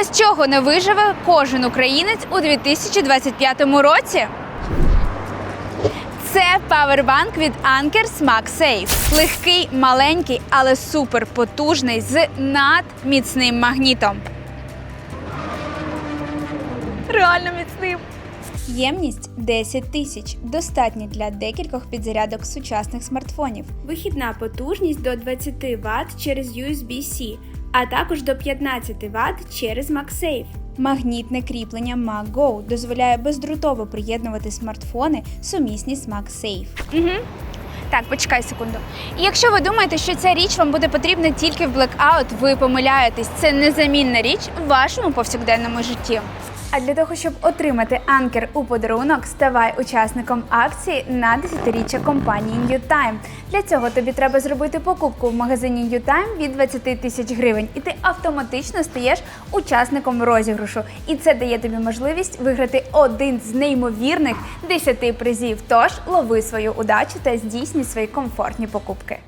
Без чого не виживе кожен українець у 2025 році? Це павербанк від Anker Smart Safe. Легкий, маленький, але супер потужний з надміцним магнітом. Реально міцним. Ємність 10 тисяч. Достатньо для декількох підзарядок сучасних смартфонів. Вихідна потужність до 20 Вт через USB-C, а також до 15 Вт через MagSafe. Магнітне кріплення MagGo дозволяє бездрутово приєднувати смартфони сумісні з MagSafe. Угу. Так, почекай секунду. І якщо ви думаєте, що ця річ вам буде потрібна тільки в блекаут, ви помиляєтесь. Це незамінна річ в вашому повсякденному житті. А для того, щоб отримати анкер у подарунок, ставай учасником акції на 10-річчя компанії NewTime. Для цього тобі треба зробити покупку в магазині NewTime від 20 тисяч гривень, і ти автоматично стаєш учасником розіграшу. І це дає тобі можливість виграти один з неймовірних 10 призів. Тож лови свою удачу та здійснюй свої комфортні покупки.